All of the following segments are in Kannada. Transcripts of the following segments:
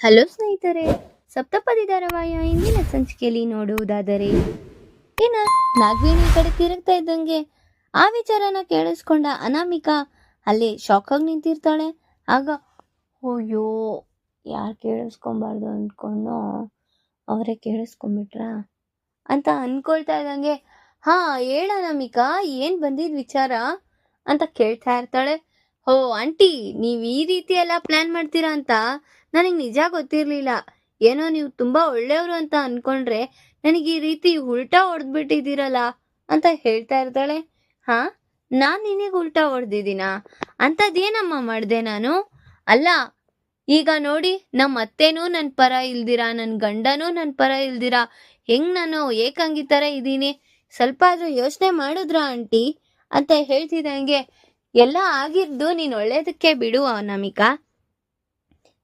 ಹಲೋ ಸ್ನೇಹಿತರೆ, ಸಪ್ತಪದಿ ಧಾರಾವಾಹಿಯ ಇಂದಿನ ಸಂಚಿಕೆಯಲ್ಲಿ ನೋಡುವುದಾದರೆ, ಏನ? ನಾಗವೇಣಿ ಕಡೆ ತಿರುಗ್ತಾ ಇದ್ದಂಗೆ, ಆ ವಿಚಾರನ ಕೇಳಿಸ್ಕೊಂಡ ಅನಾಮಿಕಾ ಶಾಕ್ ಆಗಿ ನಿಂತಿರ್ತಾಳೆ. ಆಗ, ಅಯ್ಯೋ, ಯಾರು ಕೇಳಿಸ್ಕೊಬಾರ್ದು ಅಂದ್ಕೊಂಡು ಅವರೇ ಕೇಳಿಸ್ಕೊಂಬಿಟ್ರ? ಅಂತ ಅನ್ಕೊಳ್ತಾ ಇದ್ದಂಗೆ, ಹಾ, ಹೇಳ ಅನಾಮಿಕಾ, ಏನು ಬಂದಿದ್ ವಿಚಾರ? ಅಂತ ಕೇಳ್ತಾ ಇರ್ತಾಳೆ. ಹೋ ಆಂಟಿ, ನೀವ್ ಈ ರೀತಿ ಎಲ್ಲ ಪ್ಲಾನ್ ಮಾಡ್ತೀರಾ ಅಂತ ನನಗೆ ನಿಜ ಗೊತ್ತಿರ್ಲಿಲ್ಲ. ಏನೋ ನೀವು ತುಂಬಾ ಒಳ್ಳೆಯವರು ಅಂತ ಅನ್ಕೊಂಡ್ರೆ ನನಗೆ ಈ ರೀತಿ ಉಲ್ಟಾ ಹೊಡೆದ್ಬಿಟ್ಟಿದ್ದೀರಲ್ಲ ಅಂತ ಹೇಳ್ತಾ ಇರ್ತಾಳೆ. ಹಾ, ನಾನ್ ನಿನಗೆ ಉಲ್ಟಾ ಹೊಡೆದಿದ್ದೀನ? ಅಂಥದ್ದೇನಮ್ಮ ಮಾಡಿದೆ ನಾನು? ಅಲ್ಲ, ಈಗ ನೋಡಿ ನಮ್ಮ ಅತ್ತೆನೂ ನನ್ನ ಪರ ಇಲ್ದಿರಾ ನನ್ನ ಗಂಡನೂ ನನ್ನ ಪರ ಇಲ್ದಿರಾ, ಹೆಂಗ್ ನಾನು ಏಕಾಂಗಿ ಥರ ಇದ್ದೀನಿ? ಸ್ವಲ್ಪ ಆದ್ರೂ ಯೋಚನೆ ಮಾಡಿದ್ರಾ, ಆಂಟಿ? ಅಂತ ಹೇಳ್ತಿದ್ದಂಗೆ ಎಲ್ಲ ಆಗಿದ್ದು ನೀನ್ ಒಳ್ಳೇದಕ್ಕೆ ಬಿಡು, ಅನಾಮಿಕ.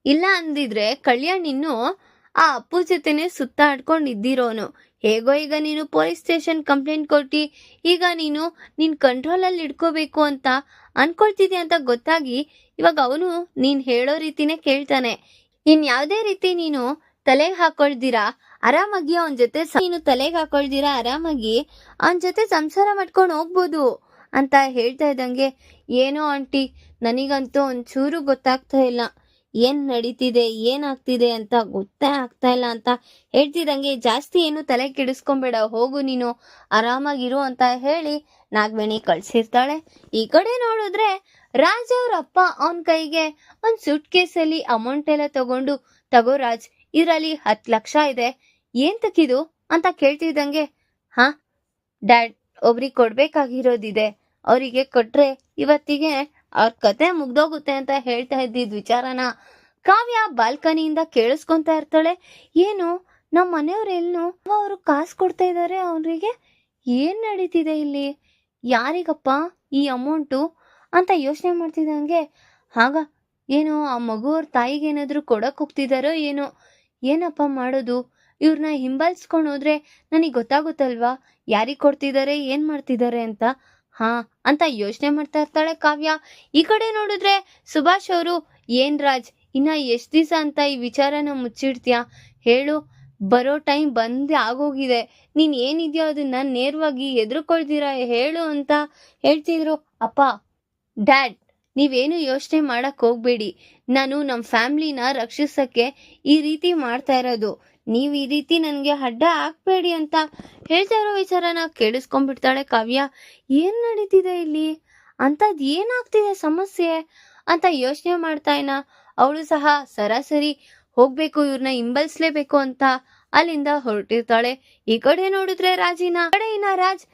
ಇಲ್ಲ ಅಂದಿದ್ರೆ ಕಲ್ಯಾಣ್ ಇನ್ನು ಆ ಅಪ್ಪು ಜೊತೆನೆ ಸುತ್ತಾಡ್ಕೊಂಡು ಇದ್ದಿರೋನು ಹೇಗೋ ಈಗ ನೀನು ಪೊಲೀಸ್ ಸ್ಟೇಷನ್ ಕಂಪ್ಲೇಂಟ್ ಕೊಟ್ಟಿ, ಈಗ ನೀನು ನಿನ್ ಕಂಟ್ರೋಲಲ್ಲಿ ಇಟ್ಕೋಬೇಕು ಅಂತ ಅನ್ಕೊಳ್ತಿದ್ಯಾ ಅಂತ ಗೊತ್ತಾಗಿ ಇವಾಗ ಅವನು ನೀನ್ ಹೇಳೋ ರೀತಿನೇ ಕೇಳ್ತಾನೆ. ಇನ್ ಯಾವುದೇ ರೀತಿ ನೀನು ತಲೆಗೆ ಹಾಕೊಳ್ದಿರಾ, ಆರಾಮಾಗಿ ಅವನ ಜೊತೆ ನೀನು ತಲೆಗೆ ಹಾಕೊಳ್ದಿರಾ, ಆರಾಮಾಗಿ ಅವನ ಜೊತೆ ಸಂಸಾರ ಮಾಡ್ಕೊಂಡು ಹೋಗ್ಬೋದು. ಅಂತ ಹೇಳ್ತಾ ಇದ್ದಂಗೆ, ಏನೋ ಆಂಟಿ, ನನಗಂತೂ ಒಂಚೂರು ಗೊತ್ತಾಗ್ತಾ ಇಲ್ಲ. ಏನ್ ನಡೀತಿದೆ, ಏನಾಗ್ತಿದೆ ಅಂತ ಗೊತ್ತೇ ಆಗ್ತಾ ಇಲ್ಲ ಅಂತ ಹೇಳ್ತಿದ್ದಂಗೆ, ಜಾಸ್ತಿ ಏನು ತಲೆ ಕೆಡಿಸ್ಕೊಂಬೇಡ, ಹೋಗು ನೀನು, ಆರಾಮಾಗಿರು ಅಂತ ಹೇಳಿ ನಾಗವೇಣಿ ಕಳ್ಸಿರ್ತಾಳೆ. ಈ ಕಡೆ ನೋಡಿದ್ರೆ ರಾಜ್ ಅವ್ರ ಅಪ್ಪ ಅವನ ಕೈಗೆ ಒಂದ್ ಸೂಟ್ ಕೇಸಲ್ಲಿ ಅಮೌಂಟ್ ಎಲ್ಲ ತಗೊಂಡು, ತಗೋ ರಾಜ್, ಇದ್ರಲ್ಲಿ ಹತ್ತು ಲಕ್ಷ ಇದೆ, ಏನ್ ತಕ್ಕಿದು? ಅಂತ ಕೇಳ್ತಿದ್ದಂಗೆ, ಹಾ, ಡ್ಯಾಡ್, ಒಬ್ರಿಗೆ ಕೊಡ್ಬೇಕಾಗಿರೋದಿದೆ. ಅವರಿಗೆ ಕೊಟ್ರೆ ಇವತ್ತಿಗೆ ಅವ್ರ ಕತೆ ಮುಗ್ದೋಗುತ್ತೆ ಅಂತ ಹೇಳ್ತಾ ಇದ್ದಿದ್ ವಿಚಾರನ ಕಾವ್ಯ ಬಾಲ್ಕನಿಯಿಂದ ಕೇಳಿಸ್ಕೊಂತ ಇರ್ತಾಳೆ. ಏನು ನಮ್ಮ ಮನೆಯವ್ರೆಲ್ನು ಅವರು ಕಾಸು ಕೊಡ್ತಾ ಇದ್ದಾರೆ ಅವರಿಗೆ ಏನ್ ನಡೀತಿದೆ ಇಲ್ಲಿ? ಯಾರಿಗಪ್ಪ ಈ ಅಮೌಂಟು? ಅಂತ ಯೋಚನೆ ಮಾಡ್ತಿದ್ದಂಗೆ, ಆಗ, ಏನೋ ಆ ಮಗುವ್ರ ತಾಯಿಗೆ ಏನಾದರೂ ಕೊಡಕ್ ಹೋಗ್ತಿದಾರೋ ಏನೋ? ಏನಪ್ಪ ಮಾಡೋದು? ಇವ್ರನ್ನ ಹಿಂಬಾಲಿಸ್ಕೊಂಡು ಹೋದ್ರೆ ನನಗೆ ಗೊತ್ತಾಗುತ್ತಲ್ವಾ? ಯಾರಿಗೆ ಕೊಡ್ತಿದ್ದಾರೆ ಏನು ಮಾಡ್ತಿದ್ದಾರೆ ಅಂತ? ಹಾ, ಅಂತ ಯೋಚನೆ ಮಾಡ್ತಾ ಇರ್ತಾಳೆ ಕಾವ್ಯ. ಈ ಕಡೆ ನೋಡಿದ್ರೆ ಸುಭಾಷ್ ಅವರು, ಏನ್ ರಾಜ್, ಇನ್ನ ಎಷ್ಟ್ ದಿವಸ ಅಂತ ಈ ವಿಚಾರನ ಮುಚ್ಚಿಡ್ತೀಯಾ? ಹೇಳು, ಬರೋ ಟೈಮ್ ಬಂದೇ ಆಗೋಗಿದೆ. ನೀನ್ ಏನಿದ್ಯೋ ಅದನ್ನ ನೇರವಾಗಿ ಎದುರುಕೊಳ್ತೀರಾ? ಹೇಳು ಅಂತ ಹೇಳ್ತಿದ್ರು. ಅಪ್ಪ, ಡ್ಯಾಡ್, ನೀವೇನು ಯೋಚನೆ ಮಾಡಕ್ ಹೋಗ್ಬೇಡಿ. ನಾನು ನಮ್ಮ ಫ್ಯಾಮ್ಲಿನ ರಕ್ಷಿಸಕ್ಕೆ ಈ ರೀತಿ ಮಾಡ್ತಾ ಇರೋದು. ನೀವ್ ಈ ರೀತಿ ನನಗೆ ಅಡ್ಡ ಹಾಕ್ಬೇಡಿ ಅಂತ ಹೇಳ್ತಾ ಇರೋ ವಿಚಾರನ ಕೇಳಿಸ್ಕೊಂಡ್ಬಿಡ್ತಾಳೆ ಕಾವ್ಯ. ಏನ್ ನಡೀತಿದೆ ಇಲ್ಲಿ? ಅಂಥದ್ದು ಏನಾಗ್ತಿದೆ ಸಮಸ್ಯೆ? ಅಂತ ಯೋಚನೆ ಮಾಡ್ತಾ ಇನ್ನ ಅವಳು ಸಹ ಸರಾಸರಿ ಹೋಗ್ಬೇಕು ಇವ್ರನ್ನ ಹಿಂಬಲಿಸ್ಲೇಬೇಕು ಅಂತ ಅಲ್ಲಿಂದ ಹೊರಟಿರ್ತಾಳೆ. ಈ ಕಡೆ ನೋಡಿದ್ರೆ ರಾಜಿನ ಕಡೆ ಇನ್ನ ರಾಜ್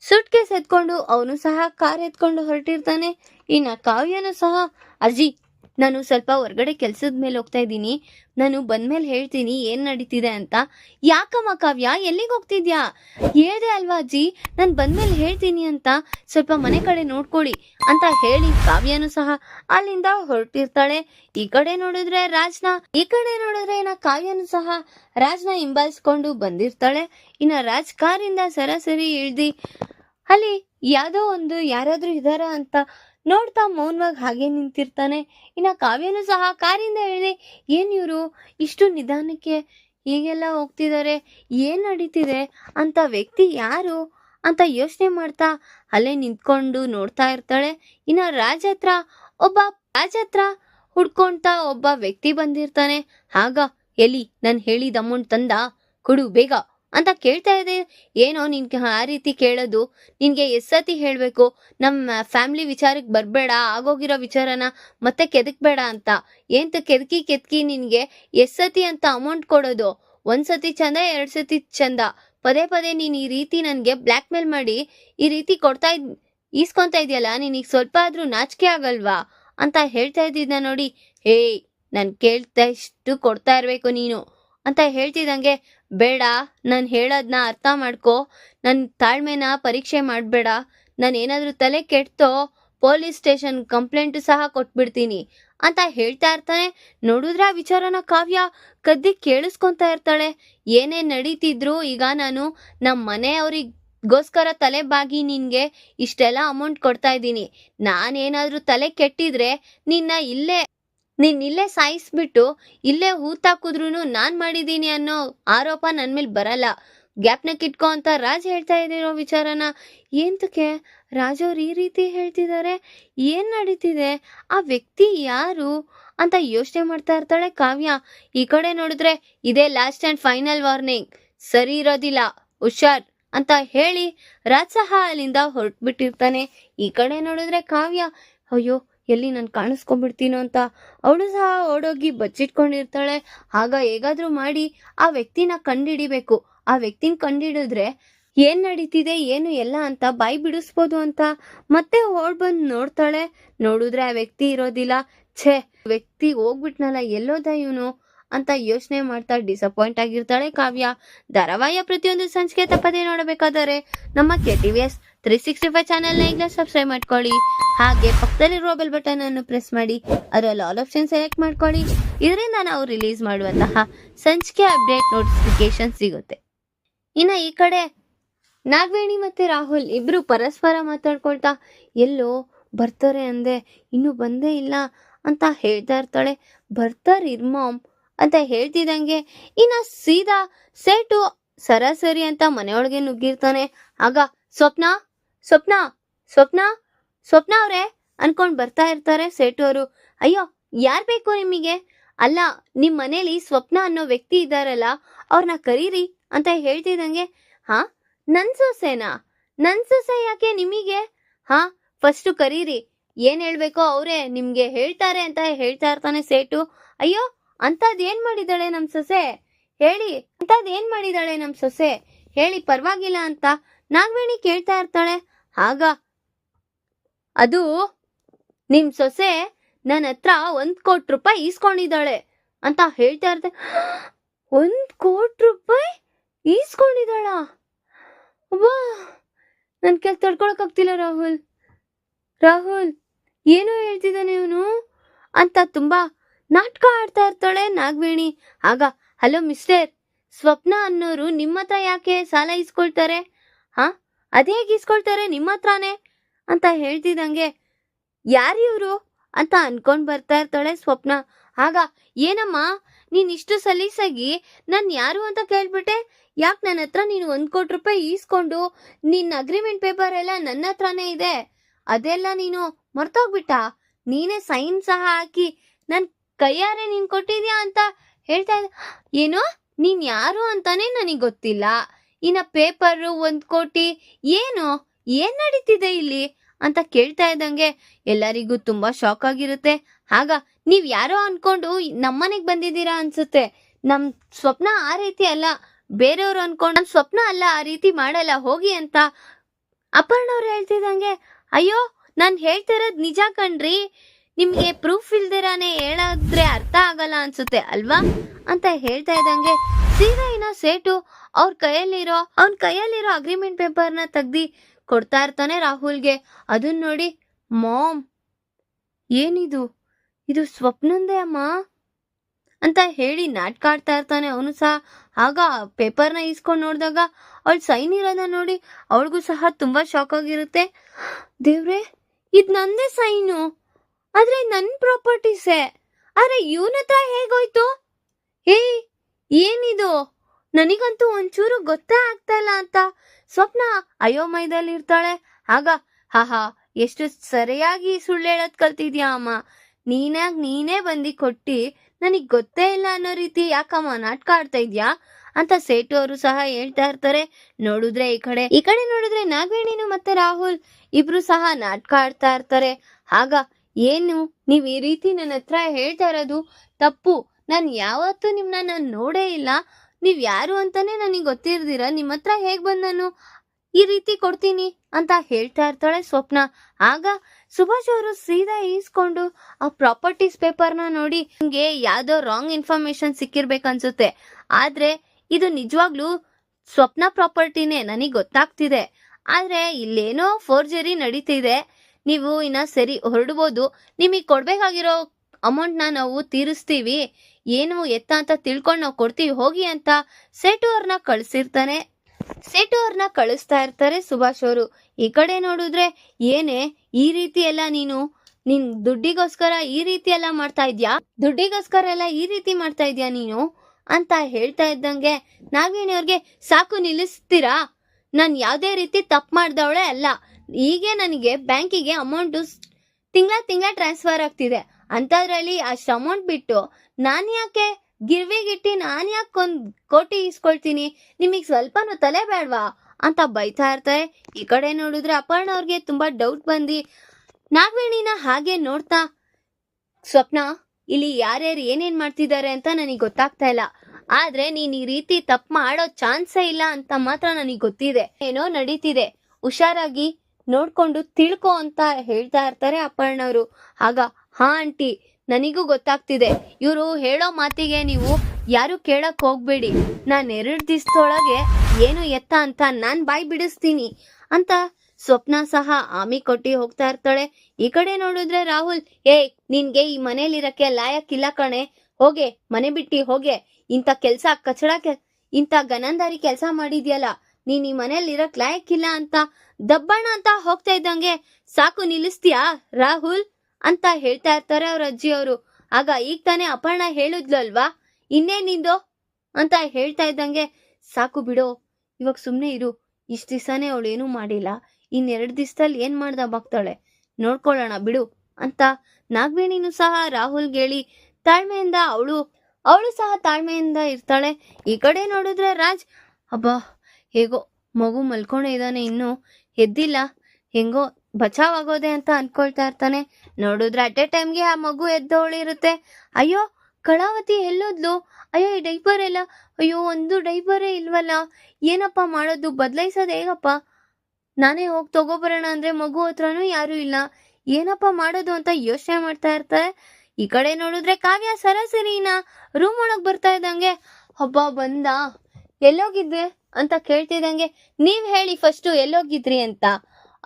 ಸುಟ್ ಕೇಸ್ ಎತ್ಕೊಂಡು ಅವನು ಸಹ ಕಾರ್ ಎತ್ಕೊಂಡು ಹೊರಟಿರ್ತಾನೆ. ಇನ್ನ ಕಾವ್ಯನು ಸಹ ಅಜ್ಜಿ ನಾನು ಸ್ವಲ್ಪ ಹೊರಗಡೆ ಕೆಲಸದ ಮೇಲೆ ಹೋಗ್ತಾ ಇದ್ದೀನಿ. ನಾನು ಬಂದ್ಮೇಲೆ ಹೇಳ್ತೀನಿ ಏನು ನಡೀತಿದೆ ಅಂತ. ಯಾಕಮ್ಮ ಕಾವ್ಯ, ಎಲ್ಲಿಗೆ ಹೋಗ್ತಿದ್ಯಾ? ಹೇಳ್ದೆ ಅಲ್ವಾ ಅಜ್ಜಿ? ನಾನು ಬಂದ್ಮೇಲೆ ಹೇಳ್ತೀನಿ ಅಂತ. ಸ್ವಲ್ಪ ಮನೆ ಕಡೆ ನೋಡ್ಕೊಳ್ಳಿ ಅಂತ ಹೇಳಿ ಕಾವ್ಯನು ಸಹ ಅಲ್ಲಿಂದ ಹೊರಟಿರ್ತಾಳೆ. ಈ ಕಡೆ ನೋಡಿದ್ರೆ ರಾಜ್ನ, ಈ ಕಡೆ ನೋಡಿದ್ರೆ ಏನ ಕಾವ್ಯನು ಸಹ ರಾಜ್ನ ಹಿಂಬಾಲಿಸ್ಕೊಂಡು ಬಂದಿರ್ತಾಳೆ. ಇನ್ನ ರಾಜ್ ಕಾರಿಂದ ಸರಾಸರಿ ಇಳ್ದಿ, ಅಲ್ಲಿ ಯಾವುದೋ ಒಂದು ಯಾರಾದ್ರೂ ಇದಾರ ಅಂತ ನೋಡ್ತಾ ಮೌನವಾಗಿ ಹಾಗೆ ನಿಂತಿರ್ತಾನೆ. ಇನ್ನು ಕಾವ್ಯನು ಸಹ ಕಾರಿಂದ ಹೇಳಿದೆ, ಏನ್ ಇವರು? ಇಷ್ಟು ನಿಧಾನಕ್ಕೆ ಹೀಗೆಲ್ಲ ಹೋಗ್ತಿದ್ದಾರೆ ಏನ್ ನಡೀತಿದೆ? ಅಂತ ವ್ಯಕ್ತಿ ಯಾರು? ಅಂತ ಯೋಚನೆ ಮಾಡ್ತಾ ಅಲ್ಲೇ ನಿಂತ್ಕೊಂಡು ನೋಡ್ತಾ ಇರ್ತಾಳೆ. ಇನ್ನು ರಾಜ ಹತ್ರ ಒಬ್ಬ ರಾಜ್ ಹತ್ರ ಹುಡ್ಕೊಳ್ತಾ ಒಬ್ಬ ವ್ಯಕ್ತಿ ಬಂದಿರ್ತಾನೆ. ಆಗ ಎಲ್ಲಿ ನಾನು ಹೇಳಿದ ಅಮೌಂಟ್ ತಂದ? ಕೊಡು, ಬೇಗ. ಅಂತ ಕೇಳ್ತಾ ಇದೆ. ಏನೋ ನಿನ್ ಆ ರೀತಿ ಕೇಳೋದು. ನಿನ್ಗೆ ಎಸ್ಸತಿ ಸತಿ ಹೇಳ್ಬೇಕು ನಮ್ಮ ಫ್ಯಾಮಿಲಿ ವಿಚಾರಕ್ಕೆ ಬರಬೇಡ, ಆಗೋಗಿರೋ ವಿಚಾರನ ಮತ್ತೆ ಕೆದಕ್ಬೇಡ ಅಂತ. ಏಂತ ಕೆದಕಿ ಕೆದಕಿ ನಿನ್ಗೆ ಎಸ್ಸತಿ ಸತಿ ಅಂತ ಅಮೌಂಟ್ ಕೊಡೋದು. ಒಂದ್ಸತಿ ಚಂದ ಎರಡು ಸತಿ ಚಂದ. ಪದೇ ಪದೇ ನೀನು ಈ ರೀತಿ ನನಗೆ ಬ್ಲ್ಯಾಕ್ ಮೇಲ್ ಮಾಡಿ ಈ ರೀತಿ ಕೊಡ್ತಾ ಇದ್, ಈಸ್ಕೊಂತ ಇದೆಯಲ್ಲ, ನಿನಗೆ ಸ್ವಲ್ಪ ಆದರೂ ನಾಚಿಕೆ ಆಗಲ್ವಾ? ಅಂತ ಹೇಳ್ತಾ ಇದ್ದಿದ್ದ ನೋಡಿ ಹೇ ನಾನು ಕೇಳ್ತಾ ಇಷ್ಟು ಕೊಡ್ತಾ ಇರಬೇಕು ನೀನು. ಅಂತ ಹೇಳ್ತಿದ್ದಂಗೆ, ಬೇಡ, ನಾನು ಹೇಳೋದನ್ನ ಅರ್ಥ ಮಾಡ್ಕೋ. ನನ್ನ ತಾಳ್ಮೆನ ಪರೀಕ್ಷೆ ಮಾಡಬೇಡ. ನಾನು ಏನಾದರೂ ತಲೆ ಕೆಡ್ತೋ, ಪೊಲೀಸ್ ಸ್ಟೇಷನ್ ಕಂಪ್ಲೇಂಟ್ ಸಹ ಕೊಟ್ಬಿಡ್ತೀನಿ. ಅಂತ ಹೇಳ್ತಾ ಇರ್ತಾನೆ. ನೋಡಿದ್ರೆ ಆ ವಿಚಾರನ ಕಾವ್ಯ ಕದ್ದಿ ಕೇಳಿಸ್ಕೊಂತ ಇರ್ತಾಳೆ. ಏನೇ ನಡೀತಿದ್ರು ಈಗ ನಾನು ನಮ್ಮ ಮನೆಯವ್ರಿಗೋಸ್ಕರ ತಲೆ ಬಾಗಿ ನಿನಗೆ ಇಷ್ಟೆಲ್ಲ ಅಮೌಂಟ್ ಕೊಡ್ತಾ ಇದ್ದೀನಿ. ನಾನೇನಾದರೂ ತಲೆ ಕೆಟ್ಟಿದ್ರೆ ನಿನ್ನ ಇಲ್ಲೇ ನೀನ್ ಇಲ್ಲೇ ಸಾಯಿಸ್ಬಿಟ್ಟು ಇಲ್ಲೇ ಹೂತಾಕಿದ್ರು ನಾನ್ ಮಾಡಿದೀನಿ ಅನ್ನೋ ಆರೋಪ ನನ್ ಮೇಲೆ ಬರಲ್ಲ. ಗ್ಯಾಪ್ನ ಕಿಟ್ಕೋ ಅಂತ ರಾಜ್ ಹೇಳ್ತಾ ಇದಿರೋ ವಿಚಾರನ. ಏಂತಕ್ಕೆ ರಾಜ್ ಅವ್ರು ಈ ರೀತಿ ಹೇಳ್ತಿದ್ದಾರೆ ಏನ್ ನಡೀತಿದೆ? ಆ ವ್ಯಕ್ತಿ ಯಾರು? ಅಂತ ಯೋಚನೆ ಮಾಡ್ತಾ ಇರ್ತಾಳೆ ಕಾವ್ಯ. ಈ ಕಡೆ ನೋಡಿದ್ರೆ ಇದೇ ಲಾಸ್ಟ್ ಅಂಡ್ ಫೈನಲ್ ವಾರ್ನಿಂಗ್ ಸರಿ ಇರೋದಿಲ್ಲ, ಹುಷಾರ್ ಅಂತ ಹೇಳಿ ರಾಜ್ ಸಹ ಅಲ್ಲಿಂದ ಹೊರಟ್ಬಿಟ್ಟಿರ್ತಾನೆ. ಈ ಕಡೆ ನೋಡಿದ್ರೆ ಕಾವ್ಯ, ಅಯ್ಯೋ ಎಲ್ಲಿ ನಾನು ಕಾಣಿಸ್ಕೊಂಡ್ಬಿಡ್ತೀನೋ ಅಂತ ಅವಳು ಸಹ ಓಡೋಗಿ ಬಚ್ಚಿಟ್ಕೊಂಡಿರ್ತಾಳೆ. ಆಗ ಹೇಗಾದ್ರೂ ಮಾಡಿ ಆ ವ್ಯಕ್ತಿನ ಕಂಡಿಡಿಬೇಕು. ಆ ವ್ಯಕ್ತಿನ ಕಂಡಿಡಿದ್ರೆ ಏನ್ ನಡೀತಿದೆ, ಏನು ಎಲ್ಲ ಅಂತ ಬಾಯಿ ಬಿಡಿಸ್ಬೋದು ಅಂತ ಮತ್ತೆ ಓಡ್ ಬಂದು ನೋಡ್ತಾಳೆ. ನೋಡಿದ್ರೆ ಆ ವ್ಯಕ್ತಿ ಇರೋದಿಲ್ಲ. ಛೇ, ವ್ಯಕ್ತಿ ಹೋಗ್ಬಿಟ್ನಲ್ಲ, ಎಲ್ಲೋದ ಇವನು ಅಂತ ಯೋಚನೆ ಮಾಡ್ತಾ ಡಿಸಪಾಯಿಂಟ್ ಆಗಿರ್ತಾಳೆ ಕಾವ್ಯ. ಧಾರಾವಾಹಿಯ ಪ್ರತಿಯೊಂದು ಸಂಚಿಕೆ ತಪ್ಪದೇ ನೋಡಬೇಕಾದರೆ ನಮ್ಮ K T V S three sixty five ಚಾನಲ್ನ ಈಗಲೇ ಸಬ್ಸ್ಕ್ರೈಬ್ ಮಾಡ್ಕೊಳ್ಳಿ. ಹಾಗೆ ಪಕ್ಕದಲ್ಲಿರುವ ಬೆಲ್ ಬಟನ್ ಅನ್ನು ಪ್ರೆಸ್ ಮಾಡಿ. ಅದರಲ್ಲಿ ಆಲ್ ಆಪ್ಷನ್ ಸೆಲೆಕ್ಟ್ ಮಾಡ್ಕೊಳ್ಳಿ. ಇದರಿಂದ ನಾವು ರಿಲೀಸ್ ಮಾಡುವಂತಹ ಸಂಚಿಕೆ ಅಪ್ಡೇಟ್ ನೋಟಿಫಿಕೇಶನ್ ಸಿಗುತ್ತೆ. ಇನ್ನು ಈ ಕಡೆ ನಾಗವೇಣಿ ಮತ್ತು ರಾಹುಲ್ ಇಬ್ಬರು ಪರಸ್ಪರ ಮಾತಾಡ್ಕೊಳ್ತಾ, ಎಲ್ಲೋ ಬರ್ತಾರೆ ಅಂದೆ, ಇನ್ನೂ ಬಂದೇ ಇಲ್ಲ ಅಂತ ಹೇಳ್ತಾ ಇರ್ತಾಳೆ. ಬರ್ತಾರೆ ಇರ್ಮಾಮ್ ಅಂತ ಹೇಳ್ತಿದ್ದಂಗೆ ಇನ್ನ ಸೀದಾ ಸೇಟು ಸರಾಸರಿ ಅಂತ ಮನೆಯೊಳಗೆ ನುಗ್ಗಿರ್ತಾನೆ. ಆಗ ಸ್ವಪ್ನ ಸ್ವಪ್ನ ಸ್ವಪ್ನ ಸ್ವಪ್ನ ಅವರೇ ಅನ್ಕೊಂಡ್ ಬರ್ತಾ ಇರ್ತಾರೆ ಸೇಟು ಅವರು. ಅಯ್ಯೋ, ಯಾರ್ ಬೇಕು ನಿಮಗೆ? ಅಲ್ಲ ನಿಮ್ಮ ಮನೇಲಿ ಸ್ವಪ್ನ ಅನ್ನೋ ವ್ಯಕ್ತಿ ಇದ್ದಾರಲ್ಲ ಅವ್ರನ್ನ ಕರೀರಿ ಅಂತ ಹೇಳ್ತಿದ್ದಂಗೆ, ಹಾ, ನನ್ ಸೊಸೆನಾ? ನನ್ ಸೊಸೆ ಯಾಕೆ ನಿಮಗೆ? ಹಾ, ಫಸ್ಟ್ ಕರೀರಿ. ಏನ್ ಹೇಳ್ಬೇಕೋ ಅವರೇ ನಿಮ್ಗೆ ಹೇಳ್ತಾರೆ ಅಂತ ಹೇಳ್ತಾ ಇರ್ತಾನೆ ಸೇಟು ಅಯ್ಯೋ, ಅಂತದ್ ಏನ್ ಮಾಡಿದಾಳೆ ನಮ್ ಸೊಸೆ? ಹೇಳಿ, ಅಂತದ್ ಏನ್ ಮಾಡಿದಾಳೆ ನಮ್ ಸೊಸೆ? ಹೇಳಿ ಪರವಾಗಿಲ್ಲ ಅಂತ. ನಾಗವೇಣಿ ಕೇಳ್ತಾ ಇರ್ತಾಳೆ. ಆಗ ಅದು ನಿಮ್ ಸೊಸೆ ನನ್ನ ಹತ್ರ ಒಂದ್ ಕೋಟಿ ರೂಪಾಯಿ ಈಸ್ಕೊಂಡಿದ್ದಾಳೆ ಅಂತ ಹೇಳ್ತಾ ಇರ್ತೆ ಒಂದ್ ಕೋಟಿ ರೂಪಾಯಿ ಈಸ್ಕೊಂಡಿದ್ದಾಳ? ಅಬ್ಬಾ ನನ್ ಕೆಲ್ ತಡ್ಕೊಳಕ್ ಆಗ್ತಿಲ್ಲ ರಾಹುಲ್. ರಾಹುಲ್, ಏನೋ ಹೇಳ್ತಿದ್ದಾನೆ ಇವನು ಅಂತ ತುಂಬಾ ನಾಟಕ ಆಡ್ತಾ ಇರ್ತಾಳೆ ನಾಗವೇಣಿ. ಆಗ, ಹಲೋ ಮಿಸ್ಟರ್, ಸ್ವಪ್ನ ಅನ್ನೋರು ನಿಮ್ಮ ಯಾಕೆ ಸಾಲ ಇಸ್ಕೊಳ್ತಾರೆ ಹಾ ಅದೇಗೆ ಇಸ್ಕೊಳ್ತಾರೆ ನಿಮ್ಮ ಹತ್ರನೇ ಅಂತ ಹೇಳ್ತಿದ್ದಂಗೆ, ಯಾರು ಇವರು ಅಂತ ಅನ್ಕೊಂಡ್ ಬರ್ತಾ ಇರ್ತಾಳೆ ಸ್ವಪ್ನ. ಆಗ, ಏನಮ್ಮ, ನೀನು ಇಷ್ಟು ಸಲೀಸಾಗಿ ನಾನು ಯಾರು ಅಂತ ಕೇಳ್ಬಿಟ್ಟೆ? ಯಾಕೆ ನನ್ನ ಹತ್ರ ನೀನು ಒಂದು ಕೋಟಿ ರೂಪಾಯಿ ಈಸ್ಕೊಂಡು ನಿನ್ನ ಅಗ್ರಿಮೆಂಟ್ ಪೇಪರ್ ಎಲ್ಲ ನನ್ನ ಹತ್ರನೇ ಇದೆ? ಅದೆಲ್ಲ ನೀನು ಮರ್ತೋಗ್ಬಿಟ್ಟ? ನೀನೇ ಸೈನ್ ಸಹ ಹಾಕಿ ನನ್ನ ಕೈಯಾರೆ ನೀನು ಕೊಟ್ಟಿದ್ಯಾ ಅಂತ ಹೇಳ್ತಾ ಇದ್ದ. ಏನು? ನೀನು ಯಾರು ಅಂತಾನೆ ನನಗೆ ಗೊತ್ತಿಲ್ಲ. ಇನ್ನ ಪೇಪರ್ ಒಂದು ಕೋಟಿ, ಏನು, ಏನ್ ನಡೀತಿದೆ ಇಲ್ಲಿ? ಅಂತ ಕೇಳ್ತಾ ಇದ್ದಂಗೆ ಎಲ್ಲರಿಗೂ ತುಂಬಾ ಶಾಕ್ ಆಗಿರುತ್ತೆ. ಆಗ ನೀವ್ ಯಾರೋ ಅನ್ಕೊಂಡು ನಮ್ಮನೆಗ್ ಬಂದಿದ್ದೀರಾ ಅನ್ಸುತ್ತೆ. ನಮ್ ಸ್ವಪ್ನ ಆ ರೀತಿ ಅಲ್ಲ, ಬೇರೆಯವ್ರು ಅನ್ಕೊಂಡು ನಮ್ ಸ್ವಪ್ನ ಅಲ್ಲ, ಆ ರೀತಿ ಮಾಡಲ್ಲ, ಹೋಗಿ ಅಂತ ಅಪರ್ಣವ್ರು ಹೇಳ್ತಿದ್ದಂಗೆ, ಅಯ್ಯೋ, ನಾನು ಹೇಳ್ತಿರೋದ್ ನಿಜ ಕಣ್ರಿ. ನಿಮ್ಗೆ ಪ್ರೂಫ್ ಇಲ್ದಿರಾನೆ ಹೇಳಾದ್ರೆ ಅರ್ಥ ಆಗಲ್ಲ ಅನ್ಸುತ್ತೆ, ಅಲ್ವಾ? ಅಂತ ಹೇಳ್ತಾ ಇದ್ದಂಗೆ ಸೀದಾ ಸೇಟು ಅವ್ರ ಕೈಯಲ್ಲಿರೋ, ಅವ್ನ ಕೈಯಲ್ಲಿರೋ ಅಗ್ರಿಮೆಂಟ್ ಪೇಪರ್ನ ತೆಗ್ದಿ ಕೊಡ್ತಾ ಇರ್ತಾನೆ ರಾಹುಲ್ಗೆ. ಅದನ್ನ ನೋಡಿ, ಮಾಮ್, ಏನಿದು? ಇದು ಸ್ವಪ್ನಂದೇ ಅಮ್ಮ? ಅಂತ ಹೇಳಿ ನಾಟಕ ಆಡ್ತಾ ಇರ್ತಾನೆ ಅವನು ಸಹ. ಆಗ ಪೇಪರ್ನ ಈಸ್ಕೊಂಡು ನೋಡಿದಾಗ ಅವಳು ಸೈನ್ ಇರೋದನ್ನ ನೋಡಿ ಅವಳಿಗೂ ಸಹ ತುಂಬ ಶಾಕ್ ಆಗಿರುತ್ತೆ. ದೇವ್ರೆ, ಇದು ನಂದೇ ಸೈನು. ಆದರೆ ನನ್ನ ಪ್ರಾಪರ್ಟೀಸೇ ಆದರೆ ಇವನ ಹತ್ರ ಹೇಗೋಯ್ತು? ಹೇ ಏನಿದು? ನನಗಂತೂ ಒಂಚೂರು ಗೊತ್ತೇ ಆಗ್ತಾ ಇಲ್ಲ ಅಂತ. ಸ್ವಪ್ನ ಅಯೋಮಯದಲ್ಲಿ ಇರ್ತಾಳೆ. ಆಗ ಹಾಹಾ ಎಷ್ಟು ಸರಿಯಾಗಿ ಸುಳ್ಳು ಹೇಳೋದ್ ಕಲ್ತಿದ್ಯಾ ಅಮ್ಮ? ನೀನಾಗ್ ನೀನೇ ಬಂದು ಕೊಟ್ಟಿ ನನಗ್ ಗೊತ್ತೇ ಇಲ್ಲ ಅನ್ನೋ ರೀತಿ ಯಾಕಮ್ಮ ನಾಟಕ ಆಡ್ತಾ ಇದ್ಯಾ? ಅಂತ ಸೇಟು ಅವರು ಸಹ ಹೇಳ್ತಾ ಇರ್ತಾರೆ. ನೋಡಿದ್ರೆ ಈ ಕಡೆ ಈ ಕಡೆ ನೋಡಿದ್ರೆ ನಾಗವೇಣಿನು ಮತ್ತೆ ರಾಹುಲ್ ಇಬ್ರು ಸಹ ನಾಟಕ ಆಡ್ತಾ ಇರ್ತಾರೆ. ಆಗ, ಏನು? ನೀವ್ ಈ ರೀತಿ ನನ್ನ ಹತ್ರ ಹೇಳ್ತಾ ಇರೋದು ತಪ್ಪು. ನಾನು ಯಾವತ್ತೂ ನಿಮ್ಮನ್ನ ನಾನು ನೋಡೇ ಇಲ್ಲ. ನೀವು ಯಾರು ಅಂತಾನೆ ನನಗೆ ಗೊತ್ತಿರ್ದಿರ. ನಿಮ್ಮ ಹತ್ರ ಹೇಗೆ ಬಂದ್ ನಾನು ಈ ರೀತಿ ಕೊಡ್ತೀನಿ ಅಂತ ಹೇಳ್ತಾ ಇರ್ತಾಳೆ ಸ್ವಪ್ನ. ಆಗ ಸುಭಾಷ್ ಅವರು ಸೀದಾ ಈಸ್ಕೊಂಡು ಆ ಪ್ರಾಪರ್ಟೀಸ್ ಪೇಪರ್ನ ನೋಡಿ ನಿಮಗೆ ಯಾವುದೋ ರಾಂಗ್ ಇನ್ಫಾರ್ಮೇಶನ್ ಸಿಕ್ಕಿರ್ಬೇಕನ್ಸುತ್ತೆ ಆದ್ರೆ ಇದು ನಿಜವಾಗ್ಲೂ ಸ್ವಪ್ನ ಪ್ರಾಪರ್ಟಿನೇ ನನಗೆ ಗೊತ್ತಾಗ್ತಿದೆ. ಆದ್ರೆ ಇಲ್ಲೇನೋ ಫೋರ್ಜರಿ ನಡೀತಿದೆ. ನೀವು ಇನ್ನ ಸರಿ ಹೊರಡ್ಬೋದು. ನಿಮಗೆ ಕೊಡ್ಬೇಕಾಗಿರೋ ಅಮೌಂಟ್ನ ನಾವು ತೀರಿಸ್ತೀವಿ. ಏನು ಎತ್ತ ಅಂತ ತಿಳ್ಕೊಂಡು ನಾವು ಕೊಡ್ತೀವಿ. ಹೋಗಿ ಅಂತ ಸೇಟು ಅವ್ರನ್ನ ಕಳಿಸಿರ್ತಾನೆ. ಸೇಟು ಅವ್ರನ್ನ ಕಳಿಸ್ತಾ ಇರ್ತಾರೆ ಸುಭಾಷ್ ಅವರು. ಈ ಕಡೆ ನೋಡಿದ್ರೆ ಏನೇ ಈ ರೀತಿ ಎಲ್ಲ ನೀನು, ನಿನ್ ದುಡ್ಡಿಗೋಸ್ಕರ ಈ ರೀತಿ ಎಲ್ಲ ಮಾಡ್ತಾ ಇದ್ಯಾ? ದುಡ್ಡಿಗೋಸ್ಕರ ಎಲ್ಲ ಈ ರೀತಿ ಮಾಡ್ತಾ ಇದ್ಯಾ ನೀನು? ಅಂತ ಹೇಳ್ತಾ ಇದ್ದಂಗೆ ನಾಗವೇಣಿ ಅವ್ರಿಗೆ ಸಾಕು ನಿಲ್ಲಿಸ್ತೀರಾ? ನಾನು ಯಾವುದೇ ರೀತಿ ತಪ್ಪು ಮಾಡ್ದವಳೆ ಅಲ್ಲ. ಈಗ ನನಗೆ ಬ್ಯಾಂಕಿಗೆ ಅಮೌಂಟು ತಿಂಗಳ ತಿಂಗಳ ಟ್ರಾನ್ಸ್ಫರ್ ಆಗ್ತಿದೆ. ಅಂಥದ್ರಲ್ಲಿ ಅಷ್ಟು ಅಮೌಂಟ್ ಬಿಟ್ಟು, ನಾನು ಯಾಕೆ ಗಿರ್ವಿಗಿಟ್ಟು ನಾನು ಯಾಕೆ ಒಂದು ಕೋಟಿ ಇಸ್ಕೊಳ್ತೀನಿ ನಿಮಗೆ ಸ್ವಲ್ಪನೂ ತಲೆ ಬೇಡವಾ ಅಂತ ಬೈತಾ ಇರ್ತಾರೆ ಈ ಕಡೆ ನೋಡಿದ್ರೆ ಅಪರ್ಣ ಅವ್ರಿಗೆ ತುಂಬಾ ಡೌಟ್ ಬಂದು. ನಾಗವೇಣಿನ ಹಾಗೆ ನೋಡ್ತಾ, ಸ್ವಪ್ನ, ಇಲ್ಲಿ ಯಾರ್ಯಾರು ಏನೇನ್ ಮಾಡ್ತಿದ್ದಾರೆ ಅಂತ ನನಗೆ ಗೊತ್ತಾಗ್ತಾ ಇಲ್ಲ. ಆದ್ರೆ ನೀನ್ ಈ ರೀತಿ ತಪ್ಪು ಮಾಡೋ ಚಾನ್ಸೇ ಇಲ್ಲ ಅಂತ ಮಾತ್ರ ನನಗೆ ಗೊತ್ತಿದೆ. ಏನೋ ನಡೀತಿದೆ. ಹುಷಾರಾಗಿ ನೋಡ್ಕೊಂಡು ತಿಳ್ಕೊ ಅಂತ ಹೇಳ್ತಾ ಇರ್ತಾರೆ ಅಪರ್ಣವರು. ಆಗ ಹಾ, ಆಂಟಿ. ನನಗೂ ಗೊತ್ತಾಗ್ತಿದೆ. ಇವರು ಹೇಳೋ ಮಾತಿಗೆ ನೀವು ಯಾರು ಕೇಳಕ್ ಹೋಗ್ಬೇಡಿ. ನಾನು ಎರಡು ದಿವಸದೊಳಗೆ ಏನು ಎತ್ತ ಅಂತ ನಾನು ಬಾಯಿ ಬಿಡಿಸ್ತೀನಿ ಅಂತ ಸ್ವಪ್ನ ಸಹ ಆಮಿ ಕೊಟ್ಟಿ ಹೋಗ್ತಾ ಇರ್ತಾಳೆ. ಈ ಕಡೆ ನೋಡಿದ್ರೆ ರಾಹುಲ್, ಏ, ನಿನ್ಗೆ ಈ ಮನೇಲಿರಕ್ಕೆ ಲಾಯಕ್ಕಿಲ್ಲ ಕಣೆ. ಹೋಗೆ, ಮನೆ ಬಿಟ್ಟಿ ಹೋಗೆ. ಇಂಥ ಕೆಲಸ ಕಚಡ ಇಂಥ ಗನಂದಾರಿ ಕೆಲಸ ಮಾಡಿದ್ಯಲ್ಲ. ನೀನ್ ಈ ಮನೇಲಿ ಇರಕ್ ಲಾಯಕ್ಕಿಲ್ಲ ಅಂತ, ದಬ್ಬಣ ಅಂತ ಹೋಗ್ತಾ ಇದ್ದಂಗೆ ಸಾಕು ನಿಲ್ಲಿಸ್ತೀಯಾ, ರಾಹುಲ್? ಅಂತ ಹೇಳ್ತಾ ಇರ್ತಾರೆ ಅವ್ರ ಅಜ್ಜಿ ಅವರು. ಆಗ ಈಗ ತಾನೇ ಅಪರ್ಣ ಹೇಳಿದ್ಲಲ್ವಾ? ಇನ್ನೇನಿಂದು ಇನ್ನೇ ನಿಂದು ಅಂತ ಹೇಳ್ತಾ ಇದ್ದಂಗೆ, ಸಾಕು ಬಿಡೋ, ಇವಾಗ ಸುಮ್ಮನೆ ಇರು. ಇಷ್ಟು ದಿವಸನೇ ಅವಳು ಏನೂ ಮಾಡಿಲ್ಲ. ಇನ್ನೆರಡು ದಿವಸದಲ್ಲಿ ಏನು ಮಾಡ್ದ ಬಾಕ್ತಾಳೆ ನೋಡ್ಕೊಳ್ಳೋಣ ಬಿಡು, ಅಂತ ನಾಗವೇಣಿನೂ ಸಹ ರಾಹುಲ್ ಹೇಳಿ ತಾಳ್ಮೆಯಿಂದ ಅವಳು ಅವಳು ಸಹ ತಾಳ್ಮೆಯಿಂದ ಇರ್ತಾಳೆ. ಈ ಕಡೆ ನೋಡಿದ್ರೆ ರಾಜ್, ಅಬ್ಬಾ, ಹೇಗೋ ಮಗು ಮಲ್ಕೊಂಡೇ ಇದ್ದಾನೆ ಇನ್ನೂ, ಎದ್ದಿಲ್ಲ. ಹೆಂಗೋ ಬಚಾವ್ ಆಗೋದೆ ಅಂತ ಅನ್ಕೊಳ್ತಾ ಇರ್ತಾನೆ. ನೋಡಿದ್ರೆ ಅಟ್ ಎ ಟೈಮ್ಗೆ ಆ ಮಗು ಎದ್ದವಳಿರುತ್ತೆ ಅಯ್ಯೋ, ಕಳಾವತಿ ಎಲ್ಲೋದ್ಲು? ಅಯ್ಯೋ, ಈ ಡೈಪರ್ ಎಲ್ಲ? ಅಯ್ಯೋ, ಒಂದು ಡೈಪರೇ ಇಲ್ವಲ್ಲ? ಏನಪ್ಪ ಮಾಡೋದು? ಬದಲಾಯಿಸೋದು ಹೇಗಪ್ಪ? ನಾನೇ ಹೋಗಿ ತಗೋಬರೋಣ ಅಂದ್ರೆ ಮಗು ಹತ್ರನೂ ಯಾರೂ ಇಲ್ಲ. ಏನಪ್ಪ ಮಾಡೋದು ಅಂತ ಯೋಚನೆ ಮಾಡ್ತಾ ಇರ್ತಾರೆ ಈ ಕಡೆ ನೋಡಿದ್ರೆ ಕಾವ್ಯ ಸರಾಸರಿನ ರೂಮ್ ಒಳಗೆ ಬರ್ತಾ ಇದ್ದಂಗೆ, ಹಬ್ಬ, ಬಂದ? ಎಲ್ಲೋಗಿದ್ದೆ ಅಂತ ಕೇಳ್ತಿದ್ದಂಗೆ, ನೀವು ಹೇಳಿ ಫಸ್ಟು ಎಲ್ಲೋಗಿದ್ರಿ ಅಂತ.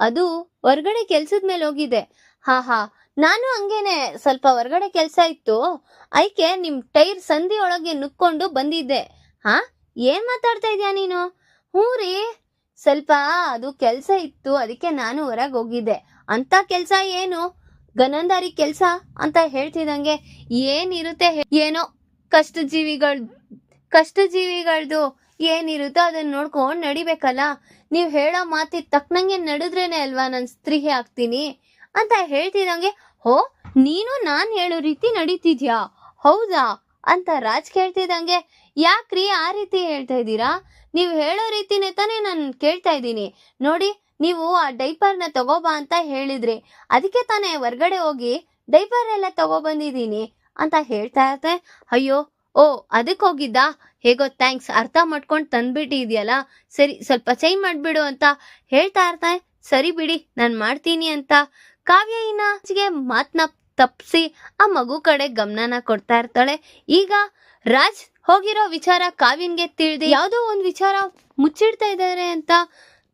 ಅದು ಹೊರ್ಗಡೆ ಕೆಲ್ಸದ ಮೇಲೆ ಹೋಗಿದೆ. ಹಾ ಹಾ. ನಾನು ಹಂಗೇನೆ ಸ್ವಲ್ಪ ಹೊರ್ಗಡೆ ಕೆಲಸ ಇತ್ತು. ಐಕೆ ನಿಮ್ ಟೈರ್ ಸಂಧಿ ಒಳಗೆ ನುಕ್ಕೊಂಡು ಬಂದಿದ್ದೆ. ಹಾ? ಏನ್ ಮಾತಾಡ್ತಾ ಇದ್ಯಾ ನೀನು? ಹ್ಞೂ ರೀ. ಸ್ವಲ್ಪ ಅದು ಕೆಲಸ ಇತ್ತು, ಅದಕ್ಕೆ ನಾನು ಹೊರಗೆ ಹೋಗಿದ್ದೆ. ಅಂತ ಕೆಲಸ ಏನು? ಗನಂದಾರಿ ಕೆಲಸ ಅಂತ ಹೇಳ್ತಿದಂಗೆ ಏನಿರುತ್ತೆ ಏನೋ ಕಷ್ಟ ಜೀವಿಗಳ್ ಕಷ್ಟ ಜೀವಿಗಳ್ದು ಏನಿರುತ್ತೋ ಅದನ್ನ ನೋಡ್ಕೊಂಡು ನಡಿಬೇಕಲ್ಲ? ನೀವು ಹೇಳೋ ಮಾತಿಗೆ ತಕ್ಕನಂಗೆ ನಡೆದ್ರೇನೆ ಅಲ್ವಾ ನಾನು ಸ್ತ್ರೀಹೆ ಆಗ್ತೀನಿ? ಅಂತ ಹೇಳ್ತಿದಂಗೆ, ಹೋ, ನೀನು ನಾನು ಹೇಳೋ ರೀತಿ ನಡೀತಿದ್ಯಾ? ಹೌದಾ? ಅಂತ ರಾಜ್ ಕೇಳ್ತಿದಂಗೆ, ಯಾಕ್ರಿ ಆ ರೀತಿ ಹೇಳ್ತಾ ಇದ್ದೀರಾ? ನೀವು ಹೇಳೋ ರೀತಿನೇ ತಾನೇ ನಾನು ಕೇಳ್ತಾ ಇದ್ದೀನಿ. ನೋಡಿ, ನೀವು ಆ ಡೈಪರ್ನ ತಗೋಬಾ ಅಂತ ಹೇಳಿದ್ರಿ, ಅದಕ್ಕೆ ತಾನೇ ಹೊರ್ಗಡೆ ಹೋಗಿ ಡೈಪರ್ ಎಲ್ಲ ತಗೊಬಂದಿದ್ದೀನಿ. ಅಂತ ಹೇಳ್ತಾ ಇರ್ತೆ, ಅಯ್ಯೋ ಓ, ಅದಕ್ಕೆ ಹೋಗಿದ್ದಾ? ಹೇಗೋ ಥ್ಯಾಂಕ್ಸ್ ಅರ್ಥ ಮಾಡ್ಕೊಂಡು ತಂದ್ಬಿಟ್ಟಿದ್ಯಲ್ಲ? ಸರಿ, ಸ್ವಲ್ಪ ಚೈ ಮಾಡಿಬಿಡು ಅಂತ ಹೇಳ್ತಾ ಇರ್ತಾನೆ. ಸರಿ ಬಿಡಿ, ನಾನು ಮಾಡ್ತೀನಿ ಅಂತ. ಕಾವ್ಯ ಇನ್ನಿಗೆ ಮಾತನ್ನ ತಪ್ಪಿಸಿ ಆ ಮಗು ಕಡೆ ಗಮನನ ಕೊಡ್ತಾ ಇರ್ತಾಳೆ. ಈಗ ರಾಜ್ ಹೋಗಿರೋ ವಿಚಾರ ಕಾವ್ಯನ್ಗೆ ತಿಳಿದು. ಯಾವುದೋ ಒಂದು ವಿಚಾರ ಮುಚ್ಚಿಡ್ತಾ ಇದ್ದಾರೆ ಅಂತ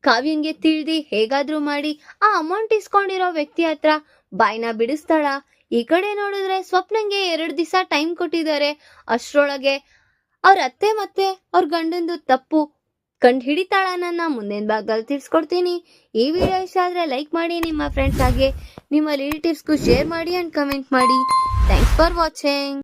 ಕಾವ್ಯನ್ಗೆ ತಿಳಿದು. ಹೇಗಾದ್ರೂ ಮಾಡಿ. ಆ ಅಮೌಂಟ್ ಇಸ್ಕೊಂಡಿರೋ ವ್ಯಕ್ತಿ ಹತ್ರ ಬಾಯ್ನ ಬಿಡಿಸ್ತಾಳ. ಈ ಕಡೆ ನೋಡಿದ್ರೆ ಸ್ವಪ್ನಂಗೆ ಎರಡು ದಿವಸ ಟೈಮ್ ಕೊಟ್ಟಿದ್ದಾರೆ. ಅಷ್ಟರೊಳಗೆ ಅವ್ರ ಅತ್ತೆ ಮತ್ತೆ ಅವ್ರ ಗಂಡಂದು ತಪ್ಪು ಕಂಡು ಹಿಡಿತಾಳ ನನ್ನ ಮುಂದಿನ ಭಾಗದಲ್ಲಿ ತಿಳಿಸ್ಕೊಡ್ತೀನಿ. ಈ ವಿಡಿಯೋ ಇಷ್ಟ ಆದರೆ ಲೈಕ್ ಮಾಡಿ, ನಿಮ್ಮ ಫ್ರೆಂಡ್ಸ್ ಹಾಗೆ ನಿಮ್ಮ ರಿಲೇಟಿವ್ಸ್ಗೂ ಶೇರ್ ಮಾಡಿ ಆ್ಯಂಡ್ ಕಮೆಂಟ್ ಮಾಡಿ. Thanks for watching